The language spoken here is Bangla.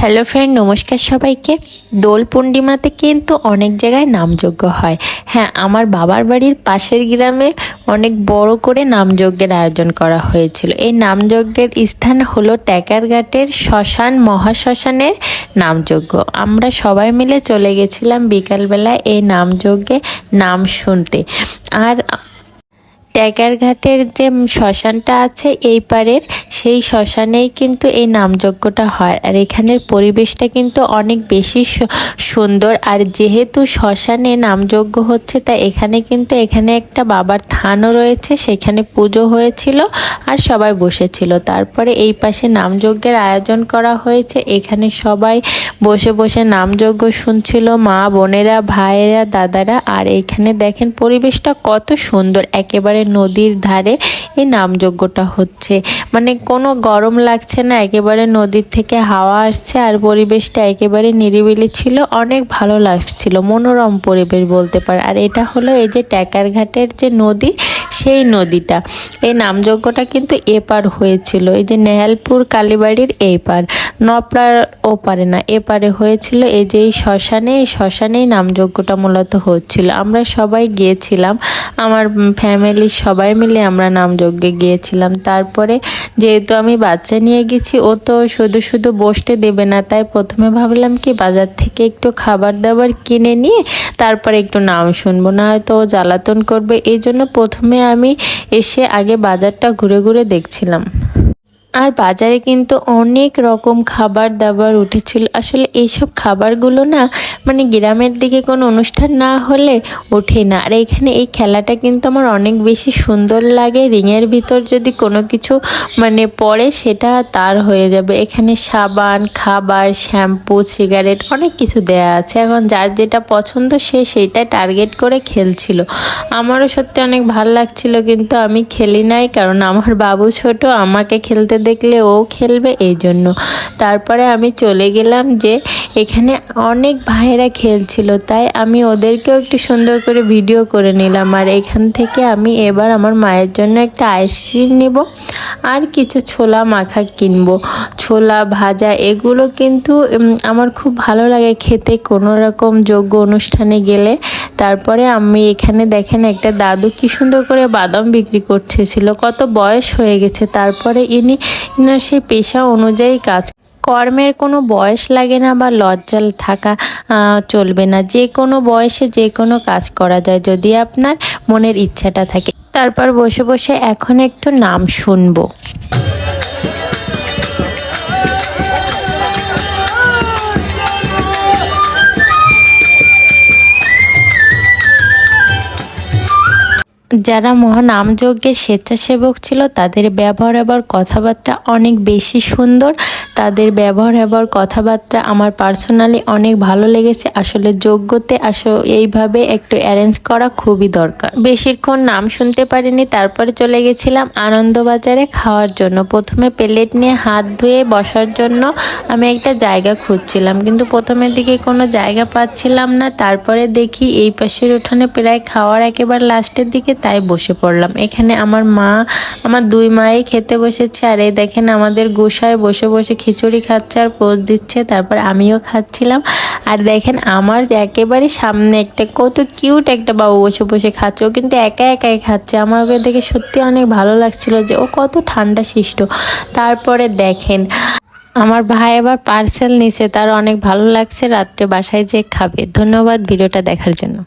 হ্যালো ফ্রেন্ড নমস্কার সবাইকে। দোল পূর্ণিমাতে কিন্তু অনেক জায়গায় নামযজ্ঞ হয়। হ্যাঁ আমার বাবার বাড়ির পাশের গ্রামে অনেক বড় করে নামযজ্ঞের আয়োজন করা হয়েছিল। এই নামযজ্ঞের স্থান হলো ট্যাকারঘাটের শ্মশান, মহাশ্মশানের নামযজ্ঞ। আমরা সবাই মিলে চলে গেছিলাম বিকালবেলায় এই নামযজ্ঞে নাম শুনতে। আর ট্যাগারঘাটের যে শ্মশানটা আছে এই পারের, সেই শ্মশানেই কিন্তু এই নামযজ্ঞটা হয়। আর এখানের পরিবেশটা কিন্তু অনেক বেশি সুন্দর। আর যেহেতু শ্মশানে নামযজ্ঞ হচ্ছে, তা এখানে কিন্তু এখানে একটা বাবার থানও রয়েছে, সেখানে পুজো হয়েছিল আর সবাই বসেছিল। তারপরে এই পাশে নামযজ্ঞের আয়োজন করা হয়েছে। এখানে সবাই বসে বসে নামযজ্ঞ শুনছিল, মা, বোনেরা, ভাইয়েরা, দাদারা। আর এখানে দেখেন পরিবেশটা কত সুন্দর। একেবারে নদীর ধারে এই নামযজ্ঞটা হচ্ছে। মানে কোনো গরম লাগছে না, একেবারে নদীর থেকে হাওয়া আসছে আর পরিবেশটা একেবারে নিরিবিলি ছিল, অনেক ভালো লাগছিল মনোরম পরিবেশ বলতে পারে। আর এটা হলো এই যে ট্যাকারঘাটের যে নদী, সেই নদীটা। এই নামযজ্ঞটা কিন্তু এপার হয়েছিল, এই যে নেহালপুর কালীবাড়ির এই পার নপড়ার না, এপারে হয়েছিল এই যে এই শ্মশানে, এই শ্মশানেই নামযজ্ঞটা মূলত হচ্ছিল। আমরা সবাই গিয়েছিলাম, আমার ফ্যামিলির সবাই মিলে আমরা নামযজ্ঞে গিয়েছিলাম। তারপরে যেহেতু আমি বাচ্চা নিয়ে গেছি, ও তো শুধু শুধু বসতে দেবে না। তাই প্রথমে ভাবলাম কি, বাজার থেকে একটু খাবার দাবার কিনে নিয়ে তারপরে একটু নাম শুনব। না হয়তো ও জ্বালাতন করবে। এই জন্য প্রথমে আমি এসে আগে বাজারটা ঘুরে ঘুরে দেখছিলাম। আর বাজারে কিন্তু অনেক রকম খাবার দাবার উঠেছিল। আসলে এইসব খাবারগুলো না মানে গ্রামের দিকে কোনো অনুষ্ঠান না হলে ওঠে না। আর এখানে এই খেলাটা কিন্তু আমার অনেক বেশি সুন্দর লাগে। রিংয়ের ভিতর যদি কোনো কিছু মানে পড়ে, সেটা তার হয়ে যাবে। এখানে সাবান, খাবার, শ্যাম্পু, সিগারেট অনেক কিছু দেয়া আছে। এখন যার যেটা পছন্দ, সে সেইটা টার্গেট করে খেলছিল। আমারও সত্যি অনেক ভালো লাগছিল, কিন্তু আমি খেলি নাই, কারণ আমার বাবু ছোট, আমাকে খেলতে দেখলে ও খেলবে এই জন্য। তারপরে আমি চলে গেলাম যে এখানে অনেক ভাইয়েরা খেলছিল, তাই আমি ওদেরকেও একটু সুন্দর করে ভিডিও করে নিলাম। আর এখান থেকে আমি এবার আমার মায়ের জন্য একটা আইসক্রিম নেব। আর কিছু ছোলা মাখা কিনবো। ছোলা, ভাজা, এগুলো কিন্তু আমার খুব ভালো লাগে খেতে। কোনো রকম যোগ্য অনুষ্ঠানে গেলে তারপরে আমি এখানে দেখেন একটা দাদু কি সুন্দর করে বাদাম বিক্রি করতেছিল। কত বয়স হয়ে গেছে। তারপরে ইনি, ইনার সেই পেশা অনুযায়ী কাজ। কর্মের কোনো বয়স লাগে না বা লজ্জা থাকা চলবে না। যে কোনো বয়সে যে কোনো কাজ করা যায়। যদি আপনার মনের ইচ্ছাটা থাকে। তারপর বসে বসে এখন একটু নাম শুনব। যারা মহানামযজ্ঞের স্বেচ্ছাসেবক ছিল, তাদের ব্যবহার আবার কথাবার্তা অনেক বেশি সুন্দর। তাদের ব্যবহার এবার কথাবার্তা আমার পার্সোনালি অনেক ভালো লেগেছে। আসলে যোগ্যতে আসলে এইভাবে একটু অ্যারেঞ্জ করা খুবই দরকার। বেশিক্ষণ নাম শুনতে পারিনি, তারপরে চলে গেছিলাম আনন্দবাজারে খাওয়ার জন্য। প্রথমে প্লেট নিয়ে হাত ধুয়ে বসার জন্য আমি একটা জায়গা খুঁজছিলাম, কিন্তু প্রথমের দিকে কোনো জায়গা পাচ্ছিলাম না। তারপরে দেখি এই পাশের উঠানে প্রায় খাওয়ার একেবারে লাস্টের দিকে তাই বসে পড়লাম। এখানে আমার মা, আমার দুই মাই খেতে বসেছে। আর এই দেখেন আমাদের গোসায় বসে বসে খিচুড়ি খাচ্ছে আর পোজ দিচ্ছে, তারপর আমিও খাচ্ছিলাম। আর দেখেন আমার একেবারে সামনে একটা কত কিউট একটা বাবু বসে বসে খাচ্ছে। ও কিন্তু একা একাই খাচ্ছে। আমার ওকে দেখে সত্যি অনেক ভালো লাগছিল যে ও কত ঠান্ডা শিষ্ট তারপরে দেখেন, আমার ভাই আবার পার্সেল নিছে, তার অনেক ভালো লাগছে। রাত্রে বাসায় যে খাবে। ধন্যবাদ ভিডিওটা দেখার জন্য।